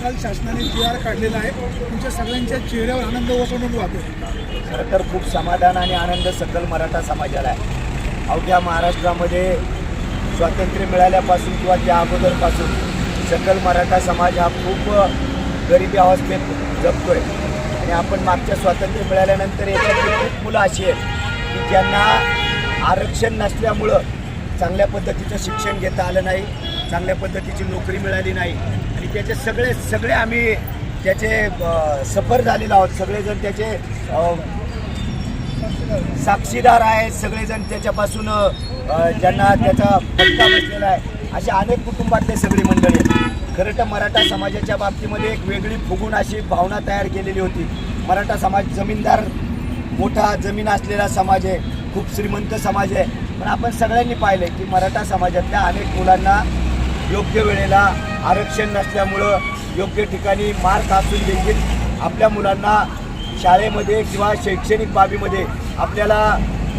सांगाल शासनाने जी आर काढलेला आहे. तुमच्या सगळ्यांच्या चेहऱ्यावर आनंद ओसंडून वाहतो. खरं तर खूप समाधान आणि आनंद सकल मराठा समाजाला आहे. अवघ्या महाराष्ट्रामध्ये स्वातंत्र्य मिळाल्यापासून किंवा त्या अगोदरपासून सकल मराठा समाज हा खूप गरिबी अवस्थेत आहे आणि आपण मागच्या स्वातंत्र्य मिळाल्यानंतर याच्यातली खूप मुलं अशी आहेत की ज्यांना आरक्षण नसल्यामुळं चांगल्या पद्धतीचं शिक्षण घेता आलं नाही. चांगल्या पद्धतीची नोकरी मिळाली नाही. आणि त्याचे सगळे सगळे आम्ही त्याचे सफर झालेलो आहोत. सगळेजण त्याचे साक्षीदार आहेत. सगळेजण त्याच्यापासून ज्यांना त्याचा फटका बसलेला आहे. अशा अनेक कुटुंबातले सगळी मंडळी आहेत. खरं तर मराठा समाजाच्या बाबतीमध्ये एक वेगळी फुगून अशी भावना तयार केलेली होती. मराठा समाज जमीनदार मोठा जमीन असलेला समाज आहे. खूप श्रीमंत समाज आहे. पण आपण सगळ्यांनी पाहिलं की मराठा समाजातल्या अनेक मुलांना योग्य वेळेला आरक्षण नसल्यामुळं योग्य ठिकाणी मार्क असून देखील आपल्या मुलांना शाळेमध्ये किंवा शैक्षणिक बाबीमध्ये आपल्याला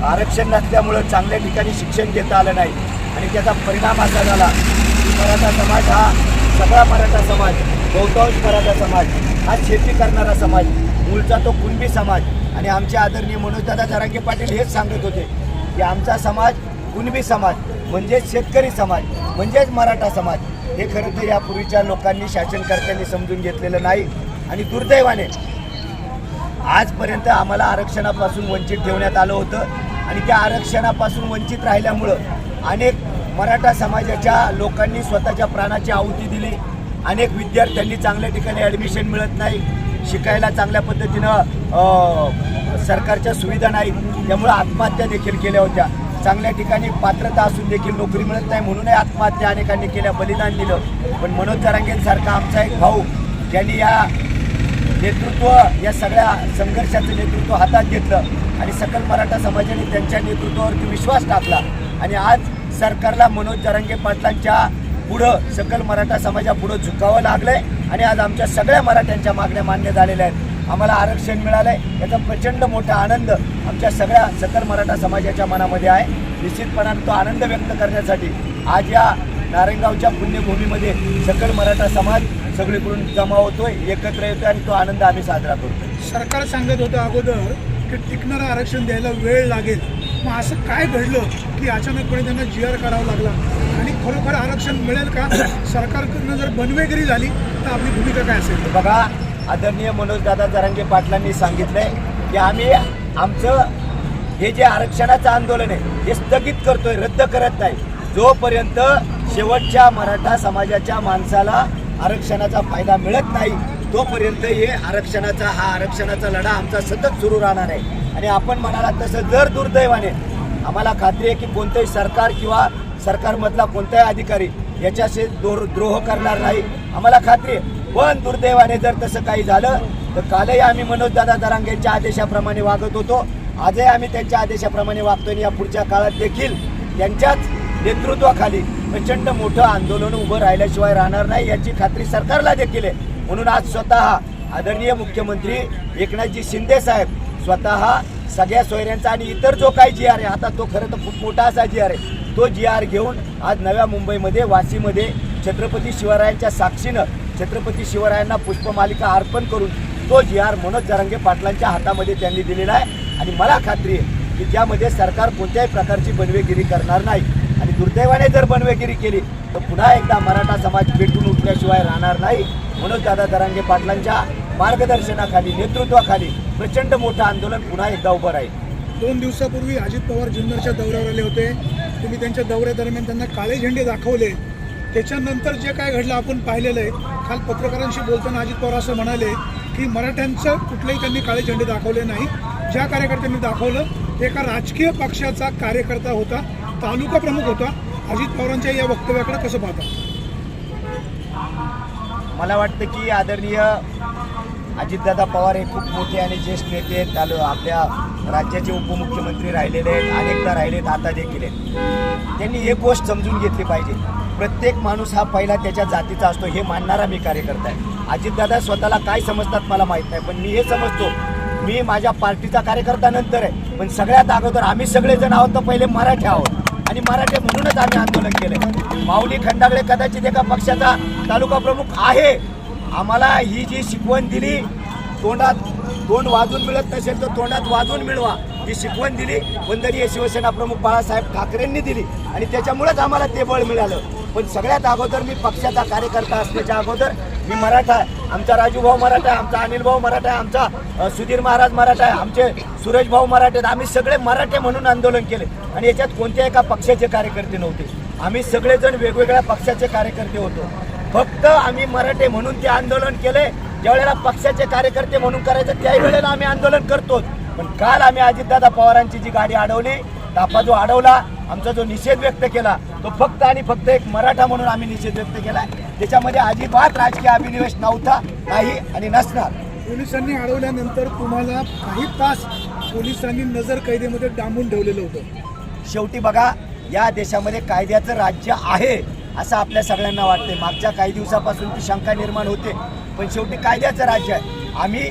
आरक्षण नसल्यामुळं चांगल्या ठिकाणी शिक्षण घेता आलं नाही. आणि त्याचा परिणाम असा झाला की मराठा समाज हा सगळा मराठा समाज बहुतांश मराठा समाज हा शेती करणारा समाज मूळचा तो कुणबी समाज आणि आमचे आदरणीय मनोजदादा जरांगे पाटील हेच सांगत होते की आमचा समाज कुणबी समाज म्हणजे शेतकरी समाज. म्हणजेच मराठा समाज. हे खरं तर यापूर्वीच्या लोकांनी शासनकर्त्यांनी समजून घेतलेलं नाही आणि दुर्दैवाने आजपर्यंत आम्हाला आरक्षणापासून वंचित ठेवण्यात आलं होतं आणि त्या आरक्षणापासून वंचित राहिल्यामुळं अनेक मराठा समाजाच्या लोकांनी स्वतःच्या प्राणाची आहुती दिली. अनेक विद्यार्थ्यांनी चांगल्या ठिकाणी ॲडमिशन मिळत नाही. शिकायला चांगल्या पद्धतीनं सरकारच्या सुविधा नाहीत. त्यामुळं आत्महत्या देखील केल्या होत्या. चांगल्या ठिकाणी पात्रता असून देखील नोकरी मिळत नाही म्हणूनही आत्महत्या अनेकांनी केल्या बलिदान दिलं. पण मनोज जरांगेंसारखा आमचा एक भाऊ ज्यांनी या नेतृत्व या सगळ्या संघर्षाचं नेतृत्व हातात घेतलं आणि सकल मराठा समाजाने त्यांच्या नेतृत्वावरती विश्वास टाकला. आणि आज सरकारला मनोज जरांगे पाटलांच्या पुढं सकल मराठा समाजापुढं झुकावं लागलंय आणि आज आमच्या सगळ्या मराठ्यांच्या मागण्या मान्य झालेल्या आहेत. आम्हाला आरक्षण मिळालंय. याचा प्रचंड मोठा आनंद आमच्या सगळ्या सकल मराठा समाजाच्या मनामध्ये आहे. निश्चितपणाने तो आनंद व्यक्त करण्यासाठी आज या नारायणगावच्या पुण्यभूमीमध्ये सकल मराठा समाज सगळीकडून जमा होतोय एकत्र येतोय आणि तो आनंद आम्ही साजरा करतोय. सरकार सांगत होतं अगोदर की टिकणारं आरक्षण द्यायला वेळ लागेल. मग असं काय घडलं की अचानकपणे त्यांना जी आर करावा लागला? आणि खरोखर आरक्षण मिळेल का? सरकारकडनं जर बनवेगिरी झाली तर आपली भूमिका काय असेल? बघा आदरणीय मनोजदादा जरांगे पाटलांनी सांगितलंय की आम्ही आमचं हे जे आरक्षणाचं आंदोलन आहे हे स्थगित करतोय रद्द करत नाही. जोपर्यंत शेवटच्या मराठा समाजाच्या माणसाला आरक्षणाचा फायदा मिळत नाही तोपर्यंत हे आरक्षणाचा हा आरक्षणाचा लढा आमचा सतत सुरू राहणार आहे. आणि आपण म्हणाला तसं जर दुर्दैवाने आम्हाला खात्री आहे की कोणतंही सरकार किंवा सरकारमधला कोणताही अधिकारी याच्याशी द्रोह करणार नाही आम्हाला खात्री आहे. पण दुर्दैवाने जर तसं काही झालं तर कालही आम्ही मनोजदादा दरांगेंच्या आदेशाप्रमाणे वागत होतो. आजही आम्ही त्यांच्या आदेशाप्रमाणे वागतोय आणि या पुढच्या काळात देखील त्यांच्याच नेतृत्वाखाली प्रचंड मोठं आंदोलन उभं राहिल्याशिवाय राहणार नाही याची खात्री सरकारला देखील आहे. म्हणून आज स्वतः आदरणीय मुख्यमंत्री एकनाथजी शिंदे साहेब स्वतः सगळ्या सोयऱ्यांचा आणि इतर जो काही जी आर आहे आता तो खरं तर खूप मोठा असा जी आर आहे तो जी आर घेऊन आज नव्या मुंबईमध्ये वाशीमध्ये छत्रपती शिवरायांच्या साक्षीनं छत्रपती शिवरायांना पुष्पमालिका अर्पण करून तो जी आर मनोज जरांगे पाटलांच्या हातामध्ये त्यांनी दिलेला आहे. आणि मला खात्री आहे की त्यामध्ये सरकार कोणत्याही प्रकारची बनवेगिरी करणार नाही. आणि दुर्दैवाने जर बनवेगिरी केली तर पुन्हा एकदा मराठा समाज पेटून उठल्याशिवाय राहणार नाही. म्हणून दादा दरांगे पाटलांच्या मार्गदर्शनाखाली नेतृत्वाखाली प्रचंड मोठं आंदोलन पुन्हा एकदा उभं राहील. दोन दिवसापूर्वी अजित पवार जुन्नरच्या दौऱ्यावर आले होते. तुम्ही त्यांच्या दौऱ्यादरम्यान त्यांना काळे झेंडे दाखवले. त्याच्यानंतर जे काय घडलं आपण पाहिलेलं आहे काल पत्रकारांशी बोलताना अजित पवार असं म्हणाले की मराठ्यांचं कुठलेही त्यांनी काळे झेंडे दाखवले नाही. ज्या कार्यकर्त्यांनी दाखवलं एका राजकीय पक्षाचा कार्यकर्ता होता तालुका प्रमुख होता. अजित पवारांच्या या वक्तव्याकडे कसं पाहता? मला वाटतं की आदरणीय अजितदादा पवार हे खूप मोठे आणि ज्येष्ठ नेते आहेत. तालु आपल्या राज्याचे उपमुख्यमंत्री राहिलेले आहेत. अनेकदा राहिलेत आता देखील आहेत. त्यांनी एक गोष्ट समजून घेतली पाहिजे. प्रत्येक माणूस हा पहिला त्याच्या जातीचा असतो हे मानणारा मी कार्यकर्ता आहे. अजितदादा स्वतःला काय समजतात मला माहीत नाही पण मी हे समजतो. मी माझ्या पार्टीचा कार्यकर्ता नंतर आहे पण सगळ्यात अगोदर आम्ही सगळेजण आहोत तर पहिले मराठी आहोत. आणि मराठी म्हणूनच आम्ही आंदोलन केलं माऊली खंडागळे कदाचित एका पक्षाचा तालुका प्रमुख आहे. आम्हाला ही जी शिकवण दिली तोंडात तोंड वाजून मिळत नसेल तर तोंडात वाजून मिळवा. ही शिकवण दिली वंदनीय शिवसेना प्रमुख बाळासाहेब ठाकरेंनी दिली. आणि त्याच्यामुळेच आम्हाला ते बळ मिळालं. पण सगळ्यात अगोदर मी पक्षाचा कार्यकर्ता असण्याच्या अगोदर मी मराठा आहे. आमचा राजूभाऊ मराठा आहे आमचा अनिल भाऊ मराठा आहे आमचा सुधीर महाराज मराठा आहे आमचे सुरेश भाऊ मराठे आहेत. आम्ही सगळे मराठे म्हणून आंदोलन केले. आणि याच्यात कोणत्या एका पक्षाचे कार्यकर्ते नव्हते. आम्ही सगळेजण वेगवेगळ्या पक्षाचे कार्यकर्ते होतो. फक्त आम्ही मराठे म्हणून ते आंदोलन केले. ज्यावेळेला पक्षाचे कार्यकर्ते म्हणून करायचं त्याही वेळेला आम्ही आंदोलन करतोच. पण काल आम्ही अजितदादा पवारांची जी गाडी अडवली ताफा जो अडवला आमचा जो निषेध व्यक्त केला तो फक्त आणि फक्त एक मराठा म्हणून आम्ही निषेध व्यक्त केला त्याच्यामध्ये अजिबात राजकीय अभिनिवेश नव्हता नाही आणि नसणार. पोलिसांनी अडवल्यानंतर तुम्हाला काही तास पोलिसांनी नजर कैदेमध्ये डांबून ठेवलेलं होतं. शेवटी बघा या देशामध्ये कायद्याचं राज्य आहे असं आपल्या सगळ्यांना वाटते मागच्या काही दिवसापासून ती शंका निर्माण होते पण शेवटी कायद्याचं राज्य आहे. आम्ही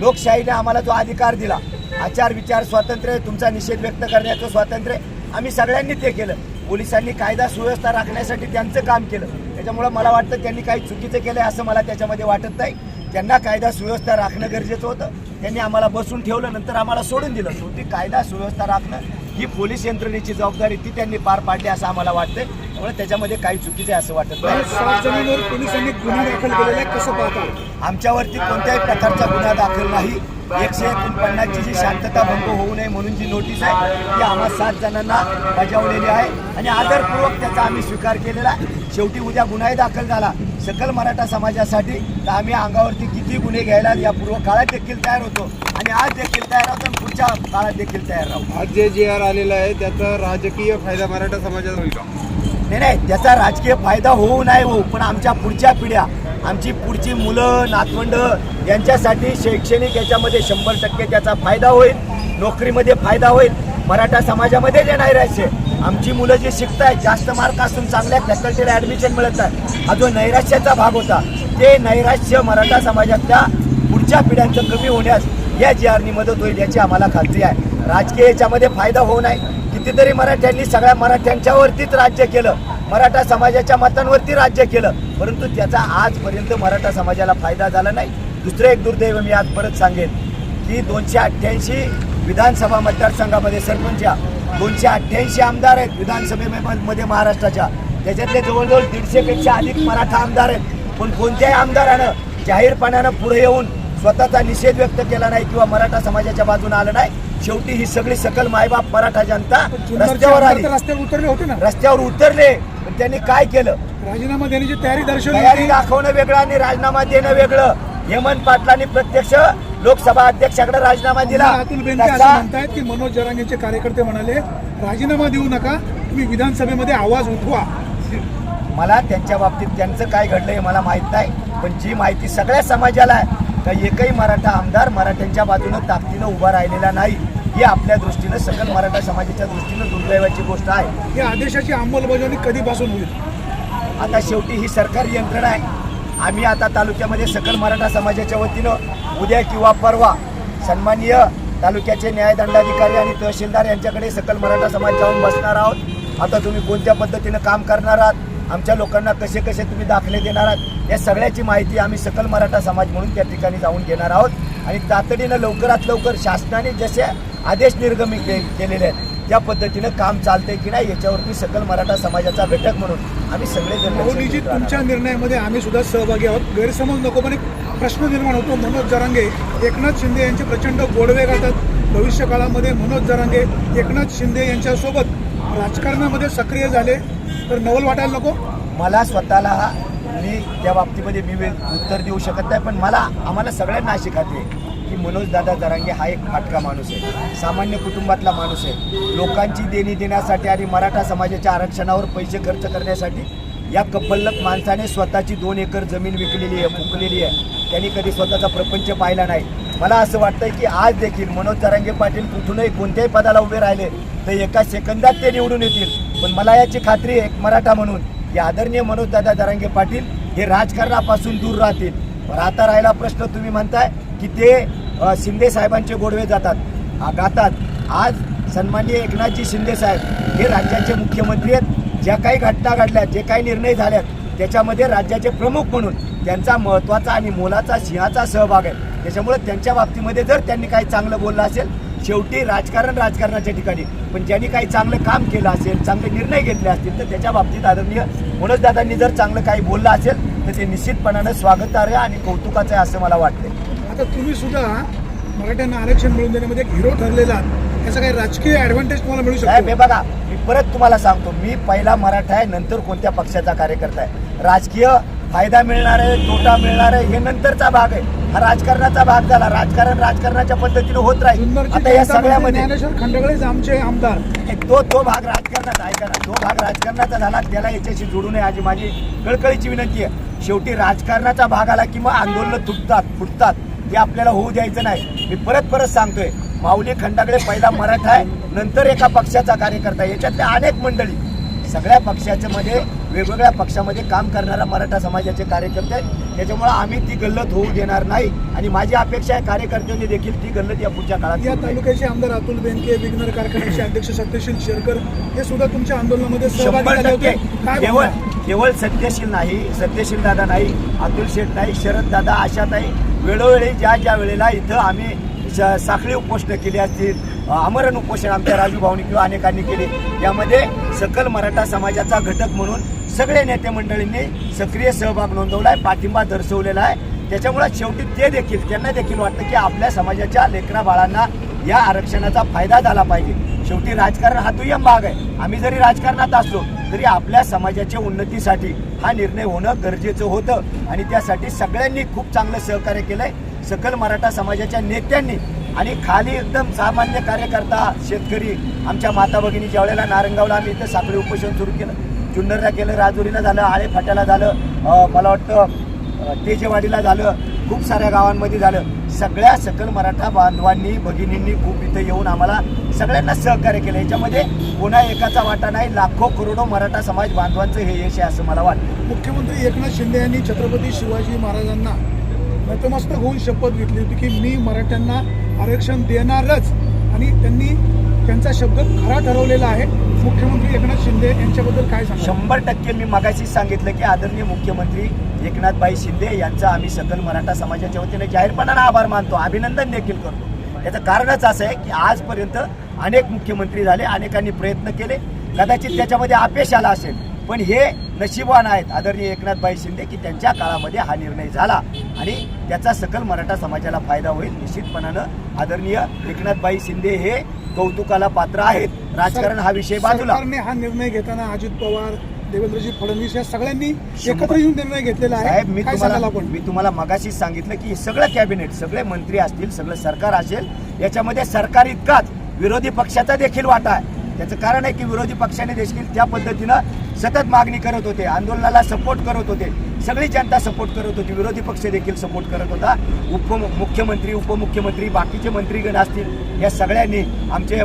लोकशाहीने आम्हाला जो अधिकार दिला आचार विचार स्वातंत्र्य तुमचा निषेध व्यक्त करण्याचं स्वातंत्र्य आम्ही सगळ्यांनी ते केलं. पोलिसांनी कायदा सुव्यवस्था राखण्यासाठी त्यांचं काम केलं. त्याच्यामुळं मला वाटतं त्यांनी काही चुकीचं केलं असं मला त्याच्यामध्ये वाटत नाही. त्यांना कायदा सुव्यवस्था राखणं गरजेचं होतं. त्यांनी आम्हाला बसून ठेवलं नंतर आम्हाला सोडून दिलं. शेवटी कायदा सुव्यवस्था राखणं ही पोलीस यंत्रणेची जबाबदारी ती त्यांनी पार पाडली असं आम्हाला वाटतंय. त्यामुळे त्याच्यामध्ये काही चुकीचं आहे असं वाटत नाही. पोलिसांनी गुन्हा दाखल केलेला आहे कसं पाहता? आमच्यावरती कोणत्याही प्रकारचा गुन्हा दाखल नाही. एकशे एकोणपन्नासची जी शांतता भंग होऊ नये म्हणून जी नोटीस आहे ती आम्हा सात जणांना बजावलेली आहे. आणि आदरपूर्वक त्याचा आम्ही स्वीकार केलेला आहे. शेवटी उद्या गुन्हाही दाखल झाला. सकल मराठा समाजासाठी तर आम्ही अंगावरती किती गुन्हे घ्यायला या पूर्व काळात देखील तयार होतो. आणि आज देखील तयार आहोत आणि पुढच्या काळात देखील तयार राहू. आज जे जी आर आलेला आहे त्याचा राजकीय फायदा मराठा समाजाला होईल का? नाही नाही त्याचा राजकीय फायदा होऊ नाही हो पण आमच्या पुढच्या पिढ्या आमची पुढची मुलं नातवंड यांच्यासाठी शैक्षणिक याच्यामध्ये शंभर टक्के त्याचा फायदा होईल नोकरीमध्ये फायदा होईल. मराठा समाजामध्ये जे नैराश्य आमची मुलं जे शिकत आहेत जास्त मार्क असून चांगल्या फॅकल्टीला ॲडमिशन मिळत आहे हा जो नैराश्याचा भाग होता ते नैराश्य मराठा समाजातल्या पुढच्या पिढ्यांचं कमी होण्यास या जी आरनी मदत होईल याची आम्हाला खात्री आहे. राजकीय याच्यामध्ये फायदा होऊ नये कितीतरी मराठ्यांनी सगळ्या मराठ्यांच्यावरतीच राज्य केलं. मराठा समाजाच्या मतांवरती राज्य केलं. परंतु त्याचा आजपर्यंत मराठा समाजाला फायदा झाला नाही. दुसरं एक दुर्दैव मी आज परत सांगेन की दोनशे अठ्ठ्याऐंशी विधानसभा मतदारसंघामध्ये सरपंच दोनशे अठ्ठ्याऐंशी आमदार आहेत विधानसभेमध्ये महाराष्ट्राच्या. त्याच्यातले जवळजवळ दीडशेपेक्षा अधिक मराठा आमदार आहेत. पण कोणत्याही आमदारानं जाहीरपणानं पुढे येऊन स्वतःचा निषेध व्यक्त केला नाही किंवा मराठा समाजाच्या बाजूने आलं नाही. शेवटी ही सगळी सकल मायबाप मराठा जनता रस्त्यावर आली. रस्त्यावर उतरले होते ना. रस्त्यावर उतरले पण त्यांनी काय केलं? राजीनामा देण्याची तयारी दर्शवली तयारी दाखवणं वेगळं आणि राजीनामा देणं वेगळं. हेमंत पाटलांनी प्रत्यक्ष लोकसभा अध्यक्षाकडे राजीनामा दिला. अतुल बेनके असं म्हणतायत की मनोज जरांगेचे कार्यकर्ते म्हणाले राजीनामा देऊ नका तुम्ही विधानसभेमध्ये आवाज उठवा. मला त्यांच्या बाबतीत त्यांचं काय घडलं हे मला माहीत नाही पण जी माहिती सगळ्या समाजाला आहे का एकही मराठा आमदार मराठ्यांच्या बाजूनं ताकदीनं उभा राहिलेला नाही. ही आपल्या दृष्टीनं सकल मराठा समाजाच्या दृष्टीनं दुर्दैवाची गोष्ट आहे. या आदेशाची अंमलबजावणी कधीपासून होईल? आता शेवटी ही सरकारी यंत्रणा आहे. आम्ही आता तालुक्यामध्ये सकल मराठा समाजाच्या वतीनं उद्या किंवा परवा सन्माननीय तालुक्याचे न्यायदंडाधिकारी आणि तहसीलदार यांच्याकडे सकल मराठा समाज जाऊन बसणार आहोत. आता तुम्ही कोणत्या पद्धतीनं काम करणार आहात? आमच्या लोकांना कसे कसे तुम्ही दाखले देणार आहात? या सगळ्याची माहिती आम्ही सकल मराठा समाज म्हणून त्या ठिकाणी जाऊन घेणार आहोत. आणि तातडीनं लवकरात लवकर शासनाने जसे आदेश निर्गमित के- केलेले आहेत. त्या पद्धतीनं काम चालतंय की नाही याच्यावरती सकल मराठा समाजाचा घटक म्हणून आम्ही राहणार तुमच्या निर्णयामध्ये आम्ही सुद्धा सहभागी आहोत. गैरसमज नको पण एक प्रश्न निर्माण होतो. मनोज जरांगे एकनाथ शिंदे यांचे प्रचंड गोडवे गातात. भविष्य काळामध्ये मनोज जरांगे एकनाथ शिंदे यांच्यासोबत राजकारणामध्ये सक्रिय झाले. तर नवल वाटायला नको? मला स्वतःला मी त्या बाबतीमध्ये मी उत्तर देऊ शकत नाही पण मला आम्हाला सगळ्यांना अशी खात्री की मनोज दादा जरांगे हा एक फाटका माणूस आहे. सामान्य कुटुंबातला माणूस आहे. लोकांची देणी देण्यासाठी आणि मराठा समाजाच्या आरक्षणावर पैसे खर्च करण्यासाठी या कब्बल्लक माणसाने स्वतःची दोन एकर जमीन विकलेली आहे फुकलेली आहे. त्यांनी कधी स्वतःचा प्रपंच पाहिला नाही. मला असं वाटतंय की आज देखील मनोज जरांगे पाटील कुठूनही कोणत्याही पदाला उभे राहिले तर एका सेकंदात ते निवडून येतील. पण मला याची खात्री आहे एक मराठा म्हणून की आदरणीय मनोजदादा जरांगे पाटील हे राजकारणापासून दूर राहतील. पण आता राहिला प्रश्न तुम्ही म्हणताय की ते शिंदे साहेबांचे गोडवे जातात गातात. आज सन्माननीय एकनाथजी शिंदे साहेब हे राज्याचे मुख्यमंत्री आहेत. ज्या काही घटना घडल्या जे काही निर्णय झाल्यात त्याच्यामध्ये राज्याचे प्रमुख म्हणून त्यांचा महत्त्वाचा आणि मोलाचा सिंहाचा सहभाग आहे. त्याच्यामुळे त्यांच्या बाबतीमध्ये जर त्यांनी काही चांगलं बोललं असेल शेवटी राजकारण राजकारणाच्या ठिकाणी. पण ज्यांनी काही चांगलं काम केलं असेल चांगले निर्णय घेतले असतील तर त्याच्या बाबतीत आदरणीय मनोजदादांनी जर चांगलं काही बोललं असेल तर ते निश्चितपणानं स्वागतार्ह आणि कौतुकाचं आहे असं मला वाटतं आता तुम्ही सुद्धा मराठ्यांना आरक्षण मिळवून देण्यामध्ये एक हिरो ठरलेला याचा काही राजकीय ऍडव्हान्टेज तुम्हाला मिळू साहेब हे शकतो बघा मी परत तुम्हाला सांगतो मी पहिला मराठा आहे नंतर कोणत्या पक्षाचा कार्यकर्ता आहे. राजकीय फायदा मिळणार आहे तोटा मिळणार आहे हे नंतरचा भाग आहे. हा राजकारणाचा भाग झाला. राजकारण राजकारणाच्या पद्धतीने होत राहील. जुन्नरचे आता या जनता पार्टी सगळ्यामध्ये ज्ञानेश्वर खंडगळेच आमचे आमदार. तो तो भाग राजकारणाचा ऐका ना. तो भाग राजकारणाचा झाला त्याला याच्याशी जोडू नये आज माझी. कळकळीची विनंती आहे. शेवटी राजकारणाचा भाग आला की मग आंदोलन तुटतात फुटतात. हे आपल्याला होऊ द्यायचं नाही. मी परत परत सांगतोय माऊली खंडाकडे पहिला मराठा आहे नंतर एका पक्षाचा कार्यकर्ता. याच्यातल्या अनेक मंडळी. सगळ्या पक्षाच्या मध्ये वेगवेगळ्या पक्षामध्ये काम करणारा मराठा समाजाचे कार्यकर्ते त्याच्यामुळे आम्ही ती गल्लत होऊ देणार नाही. आणि माझी अपेक्षा आहे कार्यकर्त्यांनी देखील ती गल्लत या पुढच्या काळात या. तालुक्याचे आमदार अतुल बेनके विघ्नर कारखान्याचे अध्यक्ष सत्यशील शेरकर हे सुद्धा तुमच्या आंदोलनामध्ये शंभर टक्के. केवळ? केवळ सत्यशील नाही सत्यशील दादा नाही अतुल शेठ नाही शरद दादा आशाताई वेळोवेळी ज्या ज्या वेळेला इथं आम्ही साखळी उपोषणं केली असतील आमरण उपोषण आमच्या राजू भाऊनी किंवा अनेकांनी केली यामध्ये सकल मराठा समाजाचा घटक म्हणून सगळे नेते मंडळींनी सक्रिय सहभाग नोंदवला आहे पाठिंबा दर्शवलेला आहे. त्याच्यामुळे शेवटी ते देखील त्यांना देखील वाटतं की आपल्या समाजाच्या लेकरा बाळांना या आरक्षणाचा फायदा झाला पाहिजे. शेवटी राजकारण हा दुय्यम भाग आहे. आम्ही जरी राजकारणात असलो तरी आपल्या समाजाच्या उन्नतीसाठी हा निर्णय होणं गरजेचं होतं. आणि त्यासाठी सगळ्यांनी खूप चांगलं सहकार्य केलंय. सकल मराठा समाजाच्या नेत्यांनी आणि खाली एकदम सामान्य कार्यकर्ता शेतकरी आमच्या माता भगिनी ज्या वेळेला नारंगावला आम्ही इथं साखळी उपोषण सुरू केलं जुन्नरला केलं राजुरीला झालं आळे फाट्याला झालं मला वाटतं तेजेवाडीला झालं खूप साऱ्या गावांमध्ये झालं. सगळ्या सकल मराठा बांधवांनी भगिनींनी खूप इथं येऊन आम्हाला सगळ्यांना सहकार्य केलं. याच्यामध्ये कोणा एकाचा वाटा नाही लाखो करोडो मराठा समाज बांधवांचं हे यश आहे असं मला वाटतं. मुख्यमंत्री एकनाथ शिंदे यांनी छत्रपती शिवाजी महाराजांना नतमस्तक होऊन शपथ घेतली होती की मी मराठ्यांना आरक्षण देणारच. आणि त्यांनी त्यांचा शब्द खरा ठरवलेला आहे. मुख्यमंत्री एकनाथ शिंदे यांच्याबद्दल काय सांगा शंभर टक्के मी मगाशीच सांगितलं की आदरणीय मुख्यमंत्री एकनाथभाई शिंदे यांचा आम्ही सकल मराठा समाजाच्या वतीने जाहीरपणानं आभार मानतो अभिनंदन देखील करतो. याचं कारणच असं आहे की आजपर्यंत अनेक मुख्यमंत्री झाले अनेकांनी प्रयत्न केले. कदाचित त्याच्यामध्ये अपयश आला असेल. पण हे नशिबान आहेत आदरणीय एकनाथभाई शिंदे की त्यांच्या काळामध्ये हा निर्णय झाला आणि त्याचा सकल मराठा समाजाला फायदा होईल निश्चितपणानं. आदरणीय एकनाथभाई शिंदे हे कौतुकाला पात्र आहेत. राजकारण हा विषय बाजूला. हा निर्णय घेताना अजित पवार देवेंद्रजी फडणवीस या सगळ्यांनी एकत्र येऊन निर्णय घेतलेला साहेब मी आहे काय तुम्हाला मी तुम्हाला मगाशीच सांगितलं की सगळं कॅबिनेट सगळे मंत्री असतील सगळं सरकार असेल याच्यामध्ये सरकार इतकाच. विरोधी पक्षाचा देखील वाटा आहे. त्याचं कारण आहे की विरोधी पक्षाने देखील त्या पद्धतीनं सतत मागणी करत होते आंदोलनाला सपोर्ट करत होते. सगळी जनता सपोर्ट करत होती. विरोधी पक्ष देखील सपोर्ट करत होता. उप मुख्यमंत्री उपमुख्यमंत्री बाकीचे मंत्रीगण असतील या सगळ्यांनी आमचे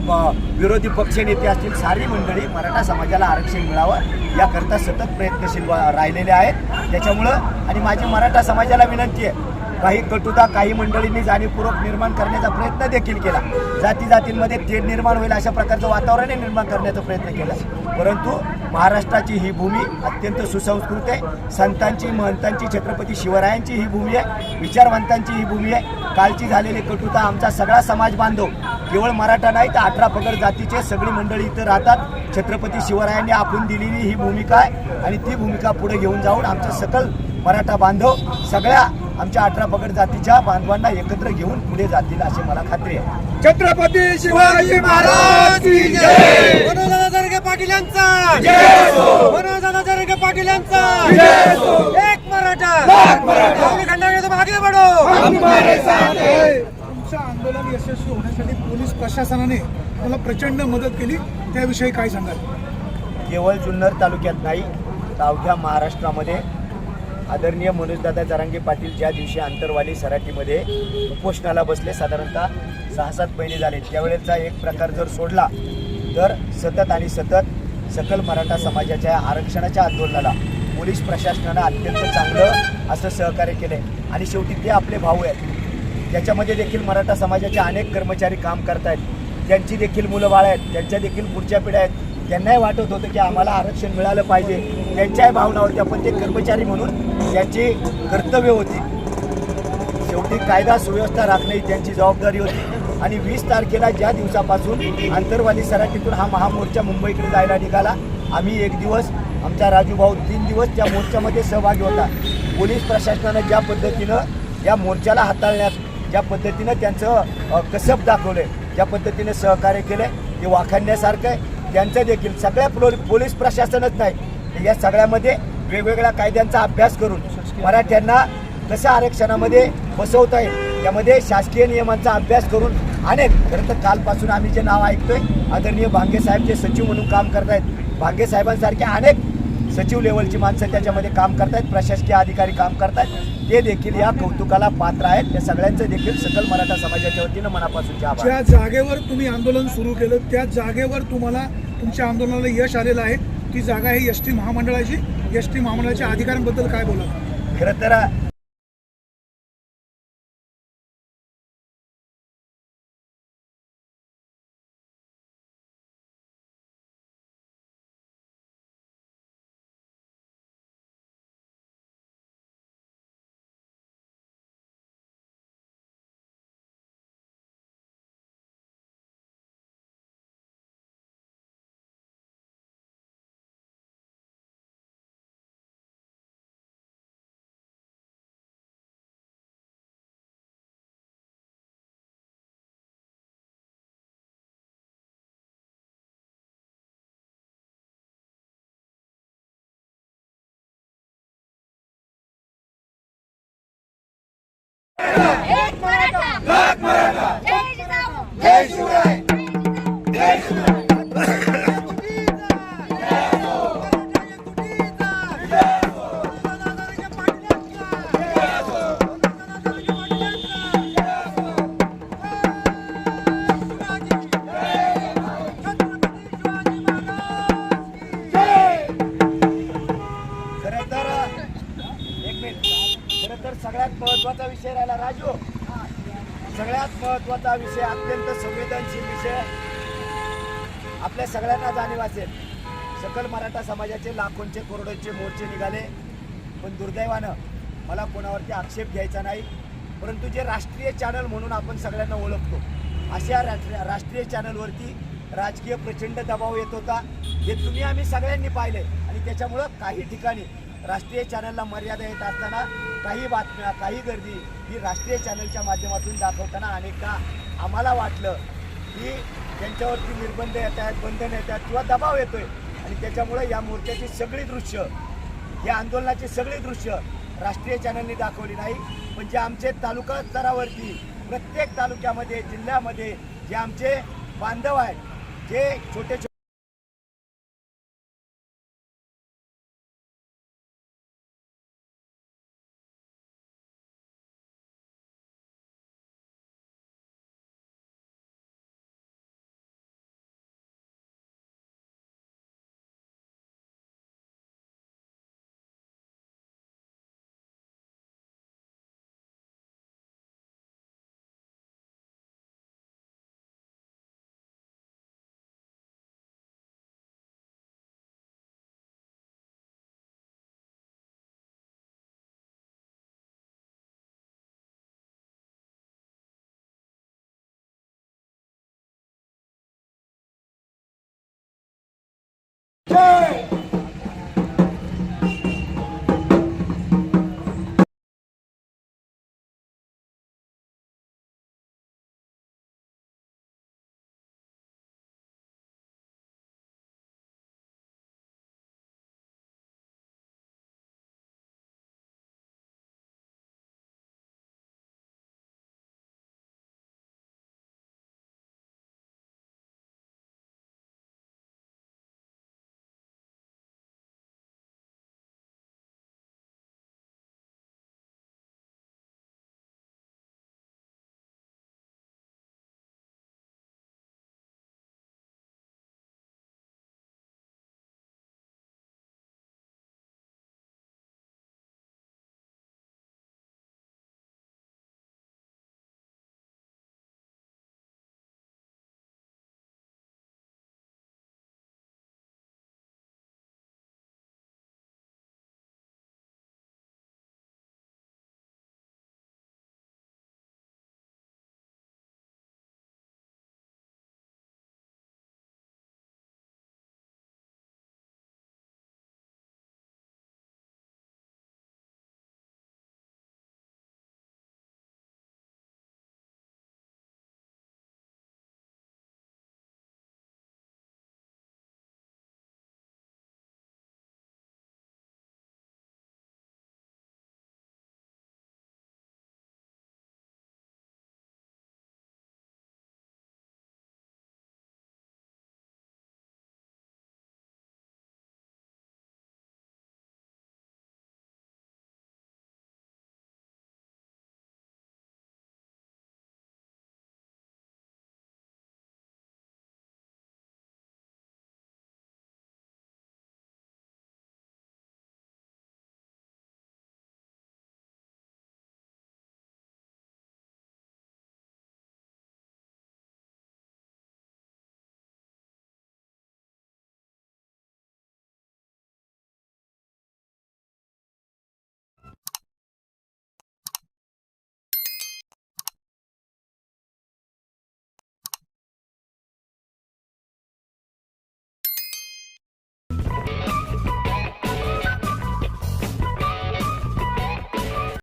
विरोधी पक्ष नेते असतील सारी मंडळी मराठा समाजाला आरक्षण मिळावं याकरता सतत प्रयत्नशील राहिलेले आहेत. त्याच्यामुळं आणि माझी मराठा समाजाला विनंती आहे काही कटुता काही मंडळींनी जाणीवपूर्वक निर्माण करण्याचा प्रयत्न देखील केला. जाती जातींमध्ये तेढ निर्माण होईल अशा प्रकारचं वातावरण निर्माण करण्याचा प्रयत्न केला. परंतु महाराष्ट्राची ही भूमी अत्यंत सुसंस्कृत आहे. संतांची महंतांची छत्रपती शिवरायांची ही भूमी आहे. विचारवंतांची ही भूमी आहे. कालची झालेली कटुता आमचा सगळा समाज बांधव. केवळ मराठा नाही तर अठरा पगड जातीचे सगळी मंडळी इथं राहतात. छत्रपती शिवरायांनी आपण दिलेली ही भूमिका आहे. आणि ती भूमिका पुढे घेऊन जाऊन आमचं सकल मराठा बांधव सगळ्या आमच्या अठरा पगड जातीच्या बांधवांना एकत्र घेऊन पुढे जातील अशी मला खात्री आहे. छत्रपती शिवाजी महाराज की जय! मनोजदादा जरगे पाटील यांचा! जरगे पाटील यांचा! एक मराठा! खंडाने आगे बढो तुमचं आंदोलन यशस्वी होण्यासाठी पोलीस प्रशासनाने मला प्रचंड मदत केली. त्याविषयी काय सांगाल? केवळ जुन्नर तालुक्यात नाही अवघ्या महाराष्ट्रामध्ये आदरणीय मनोजदादा जरांगे पाटील ज्या दिवशी आंतरवाली सराटीमध्ये उपोषणाला बसले साधारणतः सहा सात महिने झाले त्यावेळेचा एक प्रकार जर सोडला तर सतत आणि सतत सकल मराठा समाजाच्या आरक्षणाच्या आंदोलनाला पोलीस प्रशासनानं अत्यंत चांगलं असं सहकार्य केलं आणि शेवटी ते आपले भाऊ आहेत. त्याच्यामध्ये देखील मराठा समाजाचे अनेक कर्मचारी काम करतायत. त्यांची देखील मुलं बाळ आहेत. त्यांच्या देखील पुढच्या पिढ्या आहेत. त्यांनाही वाटत होतं की आम्हाला आरक्षण मिळालं पाहिजे. त्यांच्याही भावना होत्या पण ते कर्मचारी म्हणून त्यांची कर्तव्य होती. शेवटी कायदा सुव्यवस्था राखणे ही त्यांची जबाबदारी होती. आणि वीस तारखेला ज्या दिवसापासून आंतरवाली सराटीतून हा महामोर्चा मुंबईकडे जायला निघाला आम्ही एक दिवस आमचा राजूभाऊ तीन दिवस त्या मोर्चामध्ये सहभागी होता. पोलीस प्रशासनानं ज्या पद्धतीनं या मोर्चाला हाताळण्यात ज्या पद्धतीनं त्यांचं कसब कसब आहे ज्या पद्धतीनं सहकार्य केलंय ते वाखाणण्यासारखं आहे. त्यांचं देखील सगळ्या पोलीस प्रशासनच नाही. या सगळ्यामध्ये वेगवेगळ्या कायद्यांचा अभ्यास करून मराठ्यांना कशा आरक्षणामध्ये बसवता येईल त्यामध्ये शासकीय नियमांचा अभ्यास करून अनेक खरं तर कालपासून आम्ही जे नाव ऐकतोय आदरणीय भांगेसाहेब जे सचिव म्हणून काम करतायत भांगे साहेबांसारखे अनेक सचिव लेवलची माणसं त्याच्यामध्ये काम करतायत प्रशासकीय अधिकारी काम करतायत ते देखील या कौतुकाला पात्र आहेत. त्या सगळ्यांचं देखील सकल मराठा समाजाच्या वतीनं मनापासून त्या ज्या जागेवर तुम्ही आंदोलन सुरू केलं त्या जागेवर तुम्हाला तुमच्या आंदोलनाला यश आलेलं आहे. ती जागा आहे एस टी महामंडळाची. एस टी महामंडळाच्या अधिकाऱ्यांबद्दल काय बोला खरं तर एक राजू. सगळ्यात महत्त्वाचा विषय अत्यंत संवेदनशील विषय. आपल्या सगळ्यांना जाणीव असेल. सकल मराठा समाजाचे लाखोंचे करोडोंचे मोर्चे निघाले. पण दुर्दैवानं मला कोणावरती आक्षेप घ्यायचा नाही. परंतु जे राष्ट्रीय चॅनल म्हणून आपण सगळ्यांना ओळखतो अशा राष्ट्रीय राष्ट्रीय चॅनलवरती राजकीय प्रचंड दबाव येत होता. हे तुम्ही आम्ही सगळ्यांनी पाहिले आणि त्याच्यामुळं काही ठिकाणी राष्ट्रीय चॅनलला मर्यादा येत असताना काही बातम्या काही गर्दी ही राष्ट्रीय चॅनलच्या माध्यमातून दाखवताना अनेकदा आम्हाला वाटलं की त्यांच्यावरती निर्बंध येत आहेत बंधन येत आहेत किंवा दबाव येतोय. आणि त्याच्यामुळे या मोर्चाची सगळी दृश्य या आंदोलनाची सगळी दृश्य राष्ट्रीय चॅनलनी दाखवली नाही. पण जे आमचे तालुका स्तरावरती प्रत्येक तालुक्यामध्ये जिल्ह्यामध्ये जे आमचे बांधव आहेत जे छोटे छोटे